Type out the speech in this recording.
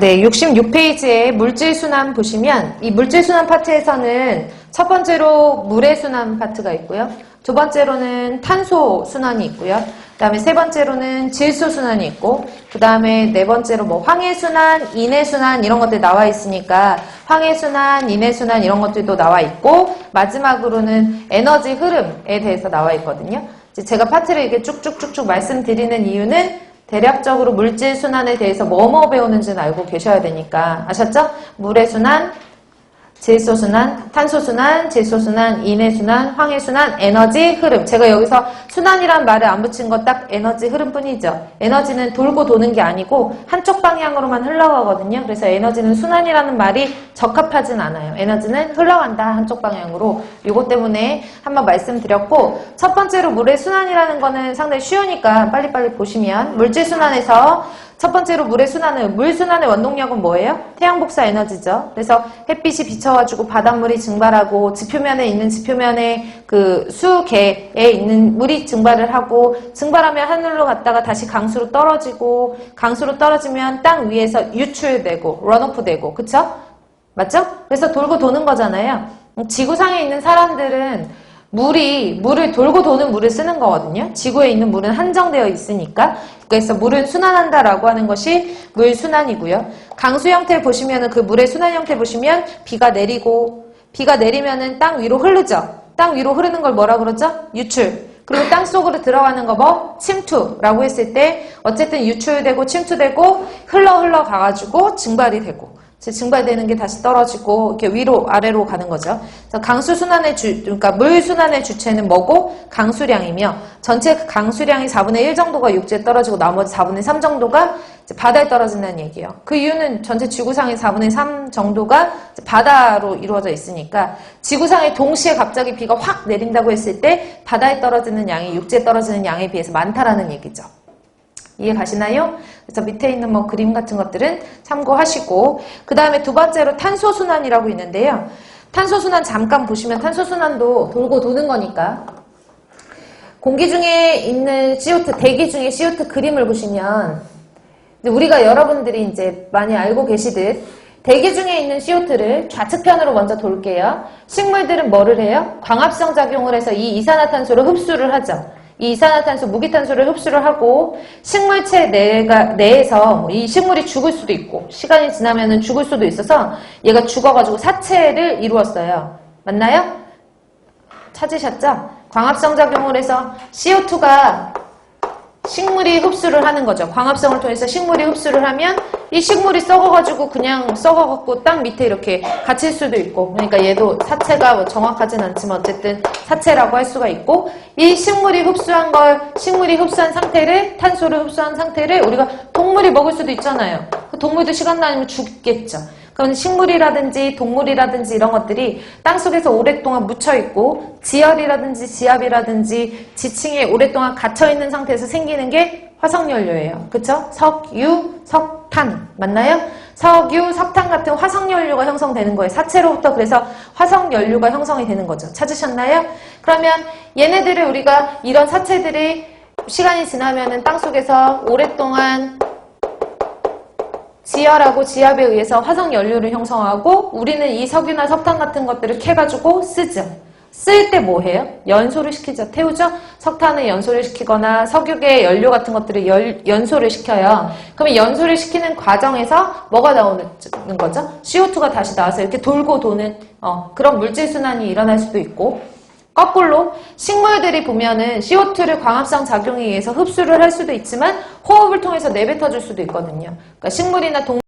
네, 66페이지에 물질순환 보시면 이 물질순환 파트에서는 첫 번째로 물의 순환 파트가 있고요. 두 번째로는 탄소 순환이 있고요. 그 다음에 세 번째로는 질소 순환이 있고 그 다음에 네 번째로 뭐 황해 순환, 인해 순환 이런 것들 나와 있으니까 황해 순환, 인해 순환 이런 것들도 나와 있고 마지막으로는 에너지 흐름에 대해서 나와 있거든요. 제가 파트를 이렇게 쭉쭉쭉쭉 말씀드리는 이유는 대략적으로 물질 순환에 대해서 뭐뭐 배우는지는 알고 계셔야 되니까 아셨죠? 물의 순환, 질소 순환, 탄소 순환, 질소 순환, 인해 순환, 황해 순환, 에너지 흐름. 제가 여기서 순환이란 말을 안 붙인 거딱 에너지 흐름뿐이죠. 에너지는 돌고 도는 게 아니고 한쪽 방향으로만 흘러가거든요. 그래서 에너지는 순환이라는 말이 적합하진 않아요. 에너지는 흘러간다 한쪽 방향으로. 이것 때문에 한번 말씀드렸고 첫 번째로 물의 순환이라는 거는 상당히 쉬우니까 빨리빨리 보시면 물질 순환에서 첫 번째로 물의 순환은 물 순환의 원동력은 뭐예요? 태양 복사 에너지죠. 그래서 햇빛이 비쳐가지고 바닷물이 증발하고 지표면에 있는 지표면에 그 수계에 있는 물이 증발을 하고 증발하면 하늘로 갔다가 다시 강수로 떨어지고 강수로 떨어지면 땅 위에서 유출되고 런오프되고 그쵸? 맞죠? 그래서 돌고 도는 거잖아요. 지구상에 있는 사람들은 물이 물을 돌고 도는 물을 쓰는 거거든요. 지구에 있는 물은 한정되어 있으니까 그래서 물은 순환한다라고 하는 것이 물 순환이고요. 강수 형태 보시면은 그 물의 순환 형태 보시면 비가 내리고 비가 내리면은 땅 위로 흐르죠. 땅 위로 흐르는 걸 뭐라 그러죠? 유출. 그리고 땅 속으로 들어가는 거 뭐? 침투라고 했을 때 어쨌든 유출되고 침투되고 흘러 흘러 가가지고 증발이 되고 증발되는 게 다시 떨어지고 이렇게 위로 아래로 가는 거죠. 그래서 강수 순환의 주 그러니까 물 순환의 주체는 뭐고 강수량이며 전체 그 강수량이 4분의 1 정도가 육지에 떨어지고 나머지 4분의 3 정도가 바다에 떨어진다는 얘기예요. 그 이유는 전체 지구상의 4분의 3 정도가 바다로 이루어져 있으니까 지구상에 동시에 갑자기 비가 확 내린다고 했을 때 바다에 떨어지는 양이 육지에 떨어지는 양에 비해서 많다라는 얘기죠. 이해 가시나요? 그래서 밑에 있는 뭐 그림 같은 것들은 참고하시고 그 다음에 두 번째로 탄소순환이라고 있는데요. 탄소순환 잠깐 보시면 탄소순환도 돌고 도는 거니까 공기 중에 있는 CO2, 대기 중에 CO2 그림을 보시면 우리가 여러분들이 이제 많이 알고 계시듯 대기 중에 있는 CO2를 좌측편으로 먼저 돌게요. 식물들은 뭐를 해요? 광합성 작용을 해서 이 이산화탄소를 흡수를 하죠. 이 이산화탄소, 무기탄소를 흡수를 하고 식물체 내가, 내에서 뭐이 식물이 죽을 수도 있고 시간이 지나면 죽을 수도 있어서 얘가 죽어가지고 사체를 이루었어요. 맞나요? 찾으셨죠? 광합성 작용을 해서 CO2가 식물이 흡수를 하는 거죠. 광합성을 통해서 식물이 흡수를 하면 이 식물이 썩어가지고 그냥 썩어갖고 땅 밑에 이렇게 갇힐 수도 있고 그러니까 얘도 사체가 뭐 정확하진 않지만 어쨌든 사체라고 할 수가 있고 이 식물이 흡수한 걸 식물이 흡수한 상태를 탄소를 흡수한 상태를 우리가 동물이 먹을 수도 있잖아요. 그 동물도 시간 다니면 죽겠죠. 그럼 식물이라든지 동물이라든지 이런 것들이 땅속에서 오랫동안 묻혀있고 지열이라든지 지압이라든지 지층에 오랫동안 갇혀있는 상태에서 생기는 게 화석연료예요. 그쵸? 석유, 석 탄 맞나요? 석유, 석탄 같은 화석연료가 형성되는 거예요. 사체로부터 그래서 화석연료가 형성이 되는 거죠. 찾으셨나요? 그러면 얘네들을 우리가 이런 사체들이 시간이 지나면은 땅속에서 오랫동안 지열하고 지압에 의해서 화석 연료를 형성하고 우리는 이 석유나 석탄 같은 것들을 캐가지고 쓰죠. 쓸 때 뭐 해요? 연소를 시키죠. 태우죠? 석탄을 연소를 시키거나 석유계 연료 같은 것들을 열, 연소를 시켜요. 그러면 연소를 시키는 과정에서 뭐가 나오는 거죠? CO2가 다시 나와서 이렇게 돌고 도는 어, 그런 물질순환이 일어날 수도 있고 거꾸로 식물들이 보면은 CO2를 광합성 작용에 의해서 흡수를 할 수도 있지만 호흡을 통해서 내뱉어 줄 수도 있거든요. 그러니까 식물이나 동